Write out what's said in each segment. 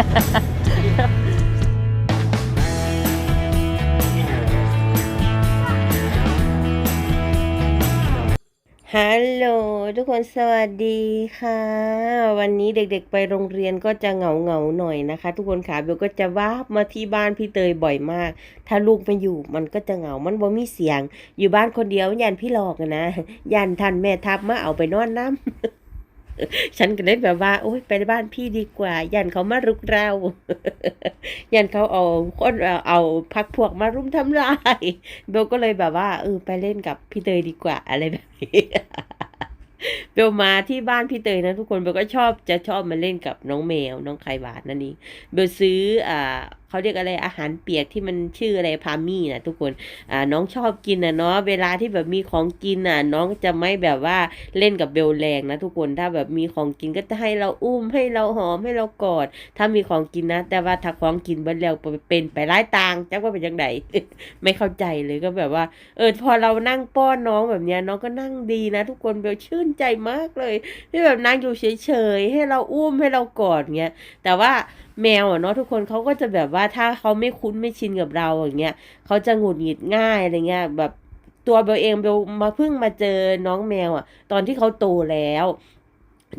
ฮัลโหลทุกคนสวัสดีค่ะ วันนี้เด็กๆไปโรงเรียนก็จะเหงาเหงาหน่อยนะคะ ทุกคนค่ะเบลก็จะวาบมาที่บ้านพี่เตยบ่อยมาก ถ้าลูกไม่อยู่มันก็จะเหงามันบ่มีเสียง อยู่บ้านคนเดียวยันพี่หลอกนะยันทันแม่ทับมาเอาไปนอนน้ำ ฉันก็เลยแบบว่า โอ๊ยไปบ้านพี่ดีกว่า ยันเขามารุกเรา ยันเขาเอาคนเอาเอาพักพวกมารุมทำลายเบลก็เลยแบบว่าเออไปเล่นกับพี่เตยดีกว่า อะไรแบบนี้เบลมาที่บ้านพี่เตยนะทุกคนเบลก็ชอบจะชอบมาเล่นกับน้องแมวน้องไข่หวานนั่นเองเบลซื้ออ่า เขาเรียกอะไรอาหารเปียกที่มันชื่ออะไรพามี่นะทุกคนอ่าน้องชอบกินนะเนาะเวลาที่แบบมีของกินอะ น้องจะไม่แบบว่าเล่นกับเบลแรงนะทุกคนถ้าแบบมีของกินก็จะให้เราอุ้มให้เราหอมให้เรากอด ถ้ามีของกินนะ แต่ว่าถ้าของกินเบิดแล้วเป็นไปร้ายตางจักว่าเป็นยังไงไม่เข้าใจเลยก็แบบว่า เออพอเรานั่งป้อนน้องแบบเนี้ยน้องก็นั่งดีนะ ทุกคนเบลชื่นใจมากเลยที่แบบนั่งอยู่เฉยๆให้เราอุ้มให้เรากอดเงี้ยแต่ว่า แมวอะเนาะทุกคนเขาก็จะแบบว่าถ้าเขาไม่คุ้นไม่ชินกับเราอย่างเงี้ยเขาจะหงุดหงิดง่ายอะไรเงี้ยแบบตัวเบลเองเบลมาเพิ่งมาเจอน้องแมวอะ ตอนที่เขาโตแล้ว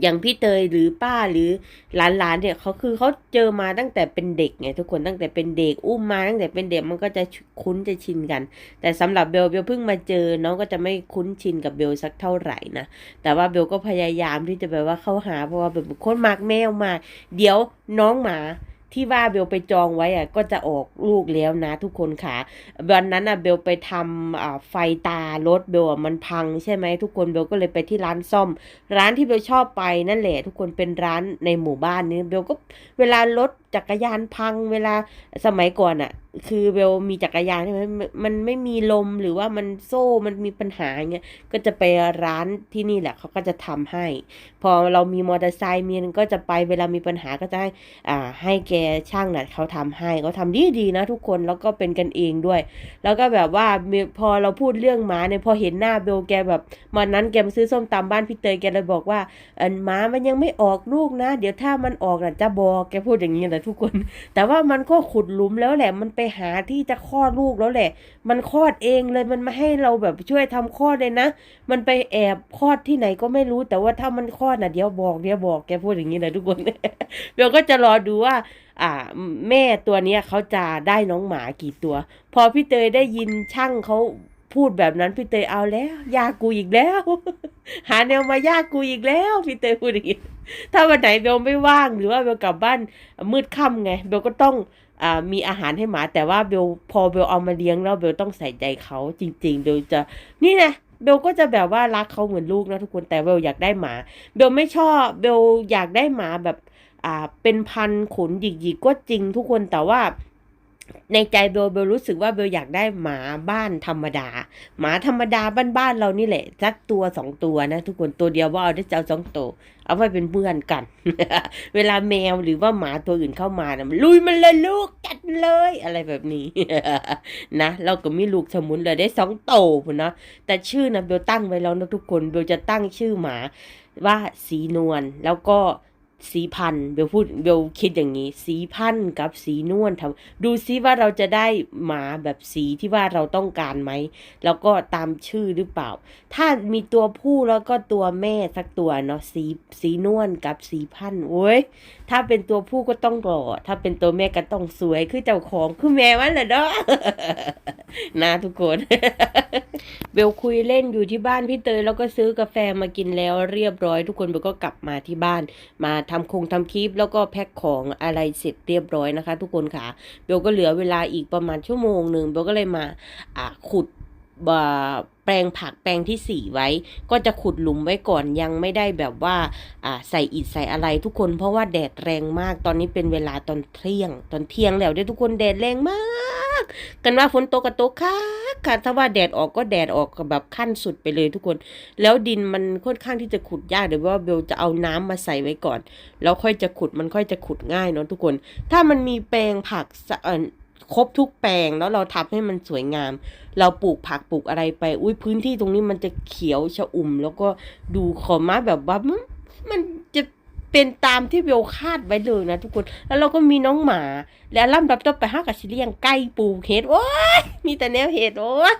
อย่างพี่เตยหรือป้าหรือหลานๆเนี่ยเขาคือเขาเจอมาตั้งแต่เป็นเด็กไงทุกคนตั้งแต่เป็นเด็กอุ้มมาตั้งแต่เป็นเด็กมันก็จะคุ้นจะชินกัน แต่สำหรับเบลเบลเพิ่งมาเจอน้องก็จะไม่คุ้นชินกับเบลสักเท่าไหร่นะแต่ว่าเบลก็พยายามที่จะแบบว่าเข้าหาเพราะว่าแบบคนมากแมวมากเดี๋ยวน้องหมา ที่ว่าเบลไปจองไว้อะก็จะออกลูกแล้วนะทุกคนค่ะวันนั้นอะเบลไปทำไฟตารถเบลอะมันพังใช่ไหมทุกคนเบลก็เลยไปที่ร้านซ่อม ร้านที่เบลชอบไปนั่นแหละ ทุกคนเป็นร้านในหมู่บ้านนี้เบลก็เวลารถจักรยานพังเวลาสมัยก่อนอะคือเบลมีจักรยานใช่ไหมมันมันไม่มีลมหรือว่ามันโซ่มันมีปัญหาอย่างเงี้ยก็จะไปร้านที่นี่แหละเขาก็จะทำให้ พอเรามีมอเตอร์ไซค์มีก็จะไปเวลามีปัญหาก็จะให้อ่าให้แกช่างน่ะเขาทำให้เขาทำดีดีนะทุกคนแล้วก็เป็นกันเองด้วย แล้วก็แบบว่ามีพอเราพูดเรื่องหมาเนี่ยพอเห็นหน้าเบลแกแบบวันนั้นแกมาซื้อส้มตำบ้านพี่เตยแกเลยบอกว่าอันหมามันยังไม่ออกลูกนะ เดี๋ยวถ้ามันออกน่ะจะบอกแกพูดอย่างนี้แหละทุกคน แต่ว่ามันก็ขุดหลุมแล้วแหละมันไปหาที่จะคลอดลูกแล้วแหละ มันคลอดเองเลยมันไม่ให้เราแบบช่วยทำคลอดเลยนะ มันไปแอบคลอดที่ไหนก็ไม่รู้ แต่ว่าถ้ามันคลอดน่ะเดี๋ยวบอกเดี๋ยวบอกแกพูดอย่างนี้แหละทุกคนเบลก็จะรอดูว่าอ่าแม่ตัวเนี้ยเขาจะได้น้องหมากี่ตัว พอพี่เตยได้ยินช่างเขาพูดแบบนั้นพี่เตยเอาแล้ว ยากูอีกแล้ว หาแนวมายากกูอีกแล้วพี่เตยพูดอย่างนี้ถ้าวันไหนเบลไม่ว่างหรือว่าเบลกลับบ้านมืดค่ำไงเบลก็ต้องอมีอาหารให้หมาแต่ว่าเบลพอเบลเอามาเลี้ยงแล้วเบลต้องใส่ใจเขาจริง ๆ เบลจะนี่นะเบลก็จะแบบว่ารักเขาเหมือนลูกนะทุกคนแต่เบลอยากได้หมา เบลไม่ชอบเบลอยากได้หมาแบบ อ่าเป็นพันขนหยิกๆก็จริงทุกคนแต่ว่าในใจเบลเบลรู้สึกว่าเบลอยากได้หมาบ้านธรรมดา หมาธรรมดาบ้านๆเรานี่แหละสักตัวสองตัวนะ ทุกคนตัวเดียวว่าเอาได้เจะเอาสองตัวเอาไว้เป็นเพื่อนกัน เวลาแมวหรือว่าหมาตัวอื่นเข้ามานะมันลุยมันเลยลูกกัดเลย อะไรแบบนี้นะเราก็มีลูกสมุนเลยได้สองโตวพุ่นเนาะแต่ชื่อนะเบลตั้งไว้แล้วนะทุกคนเบลจะตั้งชื่อหมาว่าสีนวลแล้วก็ สีพันเบลพูดเบลคิดอย่างนี้ สีพันกับสีนวลทำดูซิว่าเราจะได้หมาแบบสีที่ว่าเราต้องการไหม แล้วก็ตามชื่อหรือเปล่า ถ้ามีตัวผู้แล้วก็ตัวแม่สักตัวเนาะสีสีนวลกับสีพันโอ้ยถ้าเป็นตัวผู้ก็ต้องหล่อถ้าเป็นตัวแม่ก็ต้องสวยคือเจ้าของคือแม่มันแหละเนาะนะทุกคนเบลคุยเล่นอยู่ที่บ้านพี่เตยแล้วก็ซื้อกาแฟมากินแล้วเรียบร้อย ทุกคนเบลก็กลับมาที่บ้านมาทำคงทำคลิปแล้วก็แพ็คของอะไรเสร็จเรียบร้อยนะคะ ทุกคนค่ะเบลก็เหลือเวลาอีกประมาณชั่วโมงหนึ่งเบลก็เลยมาอ่าขุดบ่าแปลงผักแปลงที่สี่ไว้ ก็จะขุดหลุมไว้ก่อนยังไม่ได้แบบว่าอ่าใส่อิฐใส่อะไรทุกคนเพราะว่าแดดแรงมากตอนนี้เป็นเวลาตอนเที่ยง ตอนเที่ยงแล้วเด้ทุกคนแดดแรงมาก กันว่าฝนตกก็ตกค่ะค่ะถ้าว่าแดดออกก็แดดออกแบบขั้นสุดไปเลยทุกคน แล้วดินมันค่อนข้างที่จะขุดยากเดี๋ยวว่าเบลจะเอาน้ำมาใส่ไว้ก่อน แล้วค่อยจะขุดมันค่อยจะขุดง่ายเนาะทุกคน ถ้ามันมีแปลงผักเออครบทุกแปลงแล้วเราทำให้มันสวยงาม เราปลูกผักปลูกอะไรไป อุ้ยพื้นที่ตรงนี้มันจะเขียวชะอุ่ม แล้วก็ดูขอมาแบบว่ามัน เป็นตามที่เบลคาดไว้เลยนะทุกคน แล้วเราก็มีน้องหมา แล้วลำดับต่อไปห้ากับชิเลียงไก่ปูเห็ดโอ้ยมีแต่แนวเห็ดโอ้ย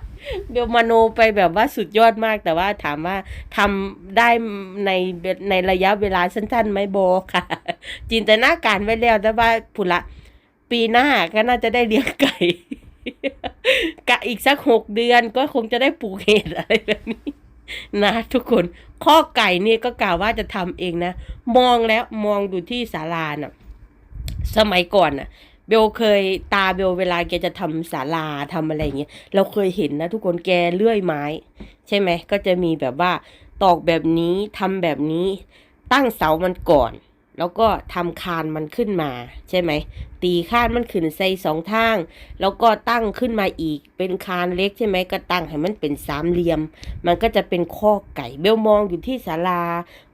เบลมาโนไปแบบว่าสุดยอดมากแต่ว่าถามว่าทำได้ในในระยะเวลาสั้นๆไหมโบค่ะ จินตนาการไว้แล้วแต่ว่าผุละ ปีหน้าก็น่าจะได้เลี้ยงไก่กะอีกสักหกเดือนก็คงจะได้ปลูกเห็ดอะไรแบบนี้ นะทุกคนข้อไก่เนี่ยก็กล่าวว่าจะทำเองนะ มองแล้วมองดูที่ศาลาน่ะสมัยก่อนน่ะเบลเคยตาเบลเวลาแกจะทำศาลาทำอะไรอย่างเงี้ยเราเคยเห็นนะ ทุกคนแกเลื่อยไม้ ใช่ไหมก็จะมีแบบว่าตอกแบบนี้ทำแบบนี้ตั้งเสามันก่อน แล้วก็ทำคานมันขึ้นมา ใช่ไหม ตีคานมันขึ้นใส่สองทาง แล้วก็ตั้งขึ้นมาอีก เป็นคานเล็กใช่ไหมก็ตั้งให้มันเป็นสามเหลี่ยม มันก็จะเป็นข้อไก่เบลมองอยู่ที่ศาลา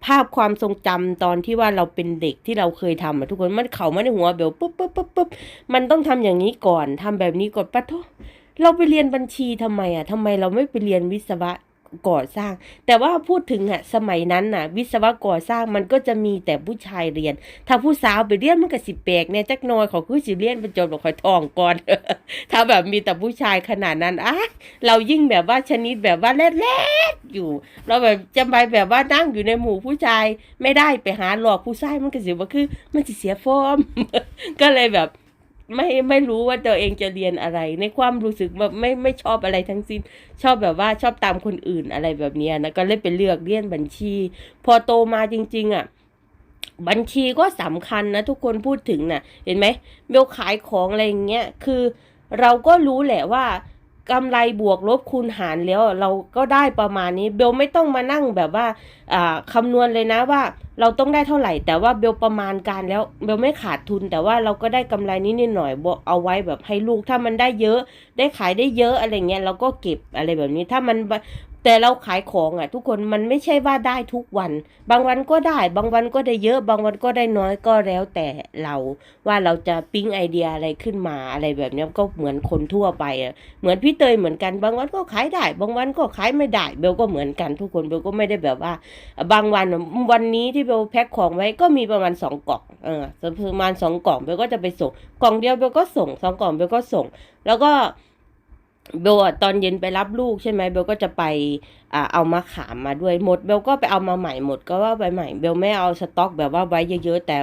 ภาพความทรงจำตอนที่ว่าเราเป็นเด็กที่เราเคยทำอะทุกคนมันเข้ามาในหัวเบลปุ๊บปุ๊บปุ๊บปุ๊บมันต้องทำอย่างนี้ก่อนทำแบบนี้ก่อนปะโทเราไปเรียนบัญชีทำไมอะทำไมเราไม่ไปเรียนวิศวะ ก่อสร้าง แต่ว่าพูดถึงอะสมัยนั้นน่ะ วิศวะก่อสร้างมันก็จะมีแต่ผู้ชายเรียน ถ้าผู้สาวไปเรียนมันก็สิแปลกเนี่ยจักหน้อยเขาคือสิเรียนเป็นจบหรอกคอยทองก่อน ถ้าแบบมีแต่ผู้ชายขนาดนั้นอะเรายิ่งแบบว่าชนิดแบบว่าแรดๆอยู่ เราแบบจะไปแบบว่านั่งอยู่ในหมู่ผู้ชายไม่ได้ไปหาหลอกผู้ชายมันก็สิว่าคือ มันจะเสียฟอร์มก็เลยแบบ ไม่ไม่รู้ว่าตัวเองจะเรียนอะไร ในความรู้สึกแบบไม่ไม่ชอบอะไรทั้งสิ้น ชอบแบบว่าชอบตามคนอื่นอะไรแบบนี้นะก็เลยไปเลือกเรียนบัญชี พอโตมาจริง ๆอะบัญชีก็สำคัญนะทุกคนพูดถึงน่ะ เห็นไหมเบลขายของอะไรอย่างเงี้ยคือเราก็รู้แหละว่า กำไรบวกลบคูณหารแล้วเราก็ได้ประมาณนี้เบลไม่ต้องมานั่งแบบว่าอ่าคำนวณเลยนะว่าเราต้องได้เท่าไหร่ แต่ว่าเบลประมาณการแล้วเบลไม่ขาดทุน แต่ว่าเราก็ได้กำไรนิดนิดหน่อยเอาไว้แบบให้ลูกถ้ามันได้เยอะ ได้ขายได้เยอะอะไรเงี้ยเราก็เก็บอะไรแบบนี้ถ้ามัน แต่เราขายของอะ ทุกคนมันไม่ใช่ว่าได้ทุกวัน บางวันก็ได้ บางวันก็ได้เยอะ บางวันก็ได้น้อยก็แล้วแต่เรา ว่าเราจะปิ๊งไอเดียอะไรขึ้นมาอะไรแบบนี้ก็เหมือนคนทั่วไปอะเหมือนพี่เตยเหมือนกัน บางวันก็ขายได้ บางวันก็ขายไม่ได้เบลก็เหมือนกันทุกคนเบลก็ไม่ได้แบบว่า บางวันวันนี้ที่เบลแพ็คของไว้ก็มีประมาณสองกล่องเออประมาณสองกล่องเบลก็จะไปส่งกล่องเดียวเบลก็ส่งสองกล่องเบลก็ส่ง แล้วก็ เบลตอนเย็นไปรับลูกใช่ไหมเบลก็จะไปอเอามาขามมาด้วยหมดเบลก็ไปเอามาใหม่หมดก็ว่าไปใหม่เบลไม่เอาสต็อกแบบว่าไว้เยอะๆแต่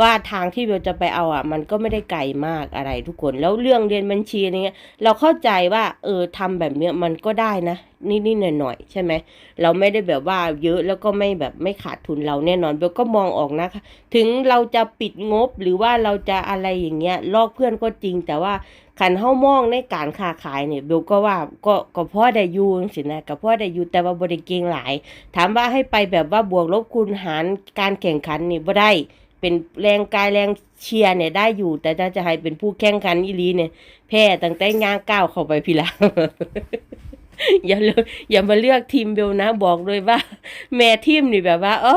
ว่าทางที่เบลจะไปเอาอะ มันก็ไม่ได้ไกลมากอะไรทุกคนแล้วเรื่องเรียนบัญชีอะไรเงี้ยเราเข้าใจว่าเออทำแบบเนี้ยมันก็ได้นะนิดๆหน่อยๆใช่ไหมเราไม่ได้แบบว่าเยอะแล้วก็ไม่แบบไม่ขาดทุนเราแน่นอนเบลก็มองออกนะคะถึงเราจะปิดงบหรือว่าเราจะอะไรอย่างเงี้ยลอกเพื่อนก็จริงแต่ว่า ขันเฮ้ามองในการค้าขายเนี่ยเบลก็ว่าก็ก็พ่อได้อยูจังสินะกับพ่อได้อยูแต่ว่าบริเกงหลาย ถามว่าให้ไปแบบว่าบวกลบคูณหารการแข่งขันนี่บ่ได้เป็นแรงกายแรงเชียร์เนี่ยได้อยู่ แต่ถ้าจะให้เป็นผู้แข่งขันอีลีเนี่ย แพ้ตั้งแต่ย่างก้าวเข้าไปพี่ละอย่าเลยอกอย่ามาเลือกทีมเบลนะบอกเลยว่า แม่ทีมนี่แบบว่าโอ้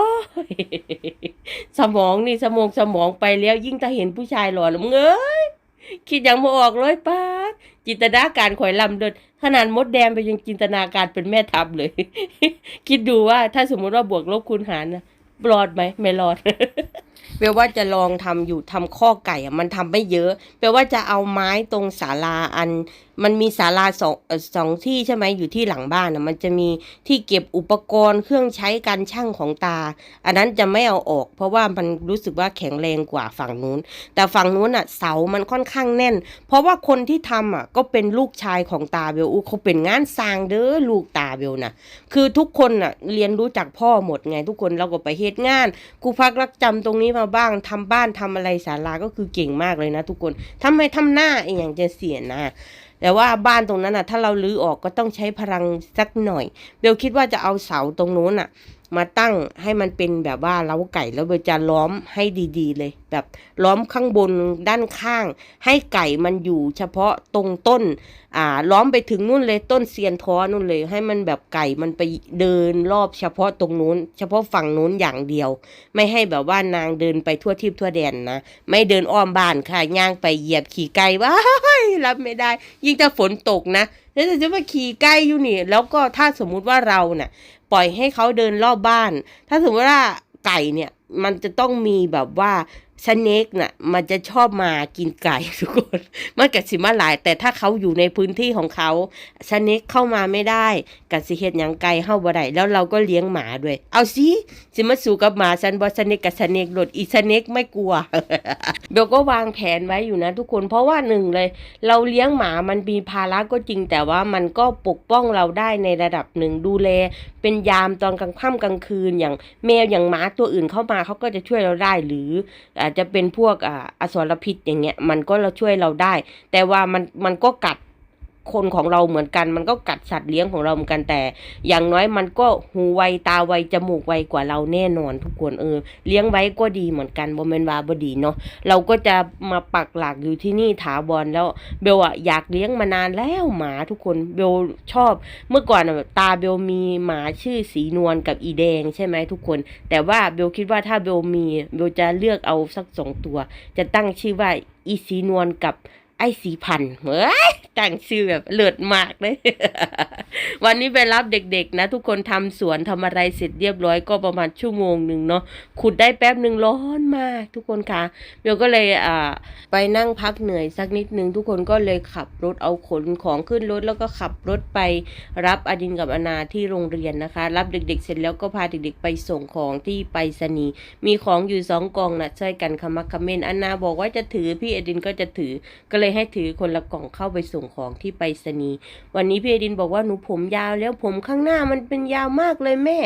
สมองนี่สมองสมองไปแล้วยิ่งถ้าเห็นผู้ชายหล่อแล้วมึงเอ้ย คิดยังบ่ออกเลยป้าจินตนาการข่อยลำเดินขนาดมดแดงไปยังจินตนาการเป็นแม่ทับเลย คิดดูว่าถ้าสมมุติว่าบวกลบคูณหารนะรอดไหมไม่รอดแปลว่าจะลองทำอยู่ทำข้อไก่อะมันทำไม่เยอะแปลว่าจะเอาไม้ตรงศาลาอันมันมีศาลาสองสองที่ใช่ไหมอยู่ที่หลังบ้านอะมันจะมีที่เก็บอุปกรณ์เครื่องใช้การช่างของตา อันนั้นจะไม่เอาออก เพราะว่ามันรู้สึกว่าแข็งแรงกว่าฝั่งนู้น แต่ฝั่งนู้นอะเสามันค่อนข้างแน่น เพราะว่าคนที่ทำอะก็เป็นลูกชายของตาเบลอูเขาเป็นงานสร้างเด้อลูกตาเบลนะคือทุกคนอะเรียนรู้จากพ่อหมดไงทุกคนเราก็ไปเฮ็ดงานครูพักรักจำตรงนี้มาบ้างทำบ้านทำอะไรศาลาก็คือเก่งมากเลยนะ ทุกคนทำไมทำหน้าไอ้อย่างจะเสียนะ แต่ว่าบ้านตรงนั้นอะ ถ้าเราลื้อออกก็ต้องใช้พลังสักหน่อย เบลคิดว่าจะเอาเสาตรงนู้นอะ มาตั้งให้มันเป็นแบบว่าเล้าไก่แล้วเบลจะล้อมให้ดีๆ เลย แบบล้อมข้างบนด้านข้าง ให้ไก่มันอยู่เฉพาะตรงต้นอ่าล้อมไปถึงนู่นเลยต้นเซียนท้อนู่นเลย ให้มันแบบไก่มันไปเดินรอบเฉพาะตรงนู้น เฉพาะฝั่งนู้นอย่างเดียว ไม่ให้แบบว่านางเดินไปทั่วทิพย์ทั่วแดนนะไม่เดินอ้อมบ้านค่ะย่างไปเหยียบขี่ไก่ว้ายรับไม่ได้ ยิ่งถ้าฝนตกนะแล้วจะมาขี่ไก่อยู่นี่ แล้วก็ถ้าสมมุติว่าเราเน่ะ ปล่อยให้เขาเดินรอบบ้าน ถ้าสมมติว่าไก่เนี่ยมันจะต้องมีแบบว่า สเนกน่ะ มันจะชอบมากินไก่ทุกคนมันกับสิมาหลาย แต่ถ้าเขาอยู่ในพื้นที่ของเขาสเนกเข้ามาไม่ได้กับสิเฮ็ดหยังไก่เข้าบ่ได้แล้วเราก็เลี้ยงหมาด้วย เอาสิสิมาสู่กับหมาฉันบ่สเนกกับสเนกหลดอีสเนกไม่กลัวเบลก็วางแผนไว้อยู่นะทุกคนเพราะว่าหนึ่งเลย เราเลี้ยงหมามันมีภาระก็จริง แต่ว่ามันก็ปกป้องเราได้ในระดับหนึ่งดูแล เป็นยามตอนกลางค่ำกลางคืนอย่างแมวอย่างหมาตัวอื่นเข้ามาเขาก็จะช่วยเราได้หรืออาจจะเป็นพวกอ่าอสรพิษอย่างเงี้ยมันก็เราช่วยเราได้ แต่ว่ามันมันก็กัด คนของเราเหมือนกัน มันก็กัดสัตว์เลี้ยงของเราเหมือนกันแต่ อย่างน้อยมันก็หูไวตาไวจมูกไวกว่าเราแน่นอนทุกคนเออ เลี้ยงไว้ก็ดีเหมือนกันบ่แม่นวาบดีเนาะเราก็จะมาปักหลักอยู่ที่นี่ถาวรแล้วเบลอะอยากเลี้ยงมานานแล้วหมาทุกคนเบลชอบ เมื่อก่อนอะแบบตาเบลมีหมาชื่อสีนวลกับอีแดงใช่ไหมทุกคน แต่ว่าเบลคิดว่าถ้าเบลมีเบลจะเลือกเอาสักสองตัว จะตั้งชื่อว่าอีสีนวลกับ ไอ้สีพันเฮ้ยตั้งชื่อแบบเลิศมากเลย วันนี้ไปรับเด็กๆนะ ทุกคนทำสวนทำอะไรเสร็จเรียบร้อยก็ประมาณชั่วโมงหนึ่งเนาะขุดได้แป๊บหนึ่งร้อนมาก ทุกคนคะเบลก็เลยอ่าไปนั่งพักเหนื่อยสักนิดนึงทุกคนก็เลยขับรถเอาขนของขึ้นรถแล้วก็ขับรถไปรับอดินกับอนาที่โรงเรียนนะคะ รับเด็ก ๆ เสร็จแล้วก็พาเด็กๆไปส่งของที่ไปรษณีย์มีของอยู่สองกองนะช่วยกันคำมักคำเมนอนาบอกว่าจะถือพี่อดินก็จะถือก็เลยให้ถือคนละกล่องเข้าไปส่งของที่ไปรษณีย์วันนี้พี่อดินบอกว่าหนูผมยาวแล้วผมข้างหน้ามันเป็นยาวมากเลยแม่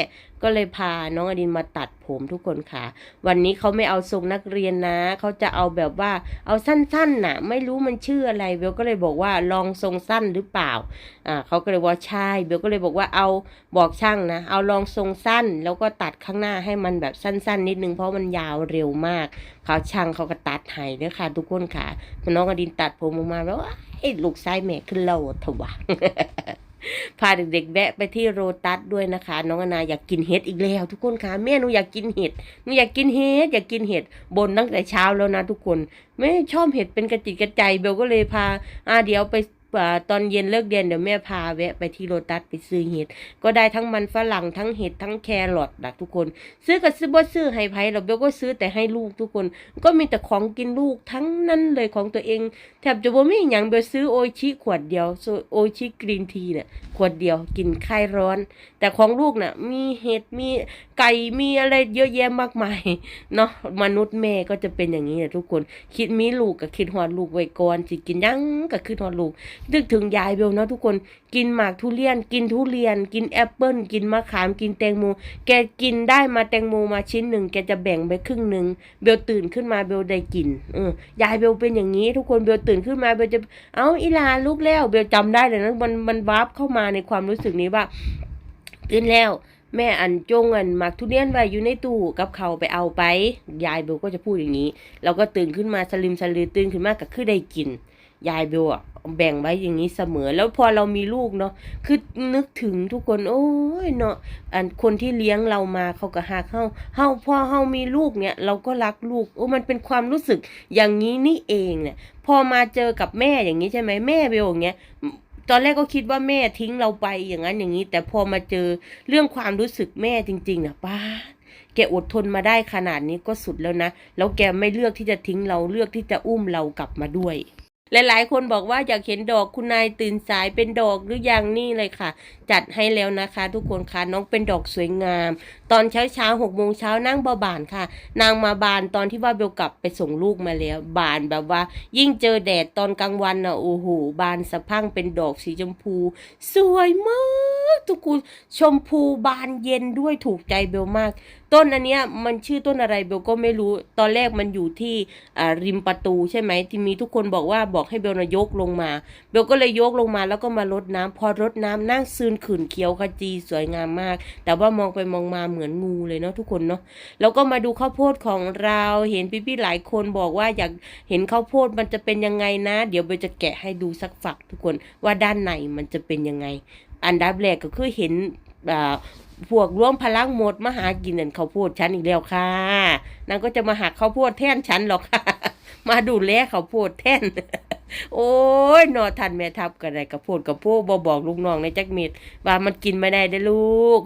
ก็เลยพาน้องอดินมาตัดผมทุกคนค่ะ วันนี้เขาไม่เอาทรงนักเรียนนะ เขาจะเอาแบบว่าเอาสั้นๆน่ะ ไม่รู้มันชื่ออะไรเบลก็เลยบอกว่าลองทรงสั้นหรือเปล่าอ่าเขาก็เลยว่าใช่เบลก็เลยบอกว่าเอาบอกช่างนะ เอาลองทรงสั้น แล้วก็ตัดข้างหน้าให้มันแบบสั้น ๆ นิดนึงเพราะมันยาวเร็วมากเขาช่างเขาก็ตัดให้เด้อค่ะ ทุกคนค่ะน้องอดินตัดผมออกมาแล้วไอ้ลูกชายแม่ขึ้นเราถวะ พาเด็กๆแวะไปที่โรตัสด้วยนะคะ น้องอนาอยากกินเห็ดอีกแล้ว ทุกคนคะแม่หนูอยากกินเห็ดหนูอยากกินเห็ดอยากกินเห็ดบนตั้งแต่เช้าแล้วนะทุกคนแม่ชอบเห็ดเป็นกระจิตกระใจเบลก็เลยพาอาเดียวไป ตอนเย็นเลิกเรียนเดี๋ยวแม่พาแวะไปที่โรตัสไปซื้อเห็ด ก็ได้ทั้งมันฝรั่งทั้งเห็ดทั้งแครอทนะทุกคน ซื้อกับซื้อบ่ซื้อให้ไผเราเบลก็ซื้อแต่ให้ลูกทุกคน ก็มีแต่ของกินลูกทั้งนั้นเลยของตัวเอง แทบจะบ่มีหยังเบลซื้อโอชิขวดเดียวโออิชิกรีนทีเนี่ยขวดเดียวกินคลายร้อน แต่ของลูกน่ะมีเห็ดมีไก่มีอะไรเยอะแยะมากมายเนาะมนุษย์แม่ก็จะเป็นอย่างนี้แหละทุกคน คิดมีลูกก็คิดฮอดลูกไว้ก่อนสิกินยังก็คิดฮอดลูกนึกถึงยายเบลเนาะทุกคนกินหมากทุเรียน กินทุเรียน กินแอปเปิ้ลกินมะขามกินแตงโมแกกินได้มาแตงโมมาชิ้นหนึ่งแกจะแบ่งไปครึ่งหนึ่งเบลตื่นขึ้นมาเบลได้กินเออยายเบลเป็นอย่างนี้ ทุกคนเบลตื่นขึ้นมาเบลจะเอ้าอีลาลูกแล้วเบลจำได้เลยนะมันมันวาร์ปเข้ามาในความรู้สึกนี้ว่าตื่นแล้ว แม่อันจงอันหมักทุเรียนไว้อยู่ในตู้กับเขาไปเอาไป ยายเบลก็จะพูดอย่างนี้ เราก็ตื่นขึ้นมาสลิมสลือตื่นขึ้นมาก็คือได้กิน ยายเบลอะแบ่งไว้อย่างนี้เสมอ แล้วพอเรามีลูกเนาะคือนึกถึงทุกคน โอ้ยเนาะอันคนที่เลี้ยงเรามาเขาก็หักเฮาเฮาพอเฮามีลูกเนี่ย เราก็รักลูกโอ้มันเป็นความรู้สึกอย่างนี้นี่เองเนี่ยพอมาเจอกับแม่อย่างนี้ใช่ไหมแม่เบลอย่างเงี้ย ตอนแรกก็คิดว่าแม่ทิ้งเราไปอย่างนั้นอย่างนี้ แต่พอมาเจอเรื่องความรู้สึกแม่จริงๆนะป้าแกอดทนมาได้ขนาดนี้ก็สุดแล้วนะ แล้วแกไม่เลือกที่จะทิ้งเราเลือกที่จะอุ้มเรากลับมาด้วยหลายๆ คนบอกว่าอยากเห็นดอกคุณนายตื่นสายเป็นดอกหรือยังนี่เลยค่ะ จัดให้แล้วนะคะ ทุกคนค่ะน้องเป็นดอกสวยงามตอนเช้าเช้าหกโมงเช้านั่งเบาบานค่ะ นางมาบานตอนที่ว่าเบลกลับไปส่งลูกมาแล้ว บานแบบว่า ยิ่งเจอแดดตอนกลางวันน่ะโอ้โหบานสะพั่งเป็นดอกสีชมพู สวยมากทุกคนชมพูบานเย็นด้วยถูกใจเบลมาก ต้นอันเนี้ยมันชื่อต้นอะไรเบลก็ไม่รู้ตอนแรกมันอยู่ที่ริมประตูใช่ไหมที่มีทุกคนบอกว่าบอกให้เบลนะยกลงมา เบลก็เลยยกลงมาแล้วก็มารดน้ำพอรดน้ำนั่งซึนขื่นเขียวขจีสวยงามมาก แต่ว่ามองไปมองมาเหมือนงูเลยเนาะทุกคนเนาะแล้วก็มาดูข้าวโพดของเราเห็นพี่ๆหลายคนบอกว่าอยากเห็นข้าวโพดมันจะเป็นยังไงนะ เดี๋ยวเบลจะแกะให้ดูสักฝักทุกคนว่าด้านในมันจะเป็นยังไง อันดับแรกก็คือเห็นอ่าพวกร่วมพลังหมดมาหากินนั่นข้าวโพดฉันอีกแล้วค่ะนางก็จะมาหักข้าวโพดแท่นฉันหรอกค่ะ มาดูแลข้าวโพดแท่นโอ้ยนอทันแม่ทับกันได้ข้าวโพดกับโพดบอบอกลูกน้องในจักเม็ดว่ามันกินไม่ได้ได้อลูก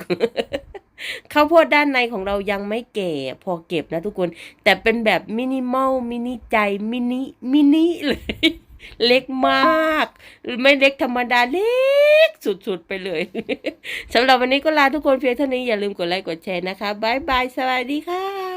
ข้าวโพดด้านในของเรายังไม่แก่พอเก็บนะทุกคน แต่เป็นแบบมินิมอลมินิใจมินิมินิเลย เล็กมาก ไม่เล็กธรรมดาเล็กสุดๆไปเลยสำหรับวันนี้ก็ลาทุกคนเพียงเท่านี้อย่าลืมกดไลค์กดแชร์นะคะบายบายสวัสดีค่ะ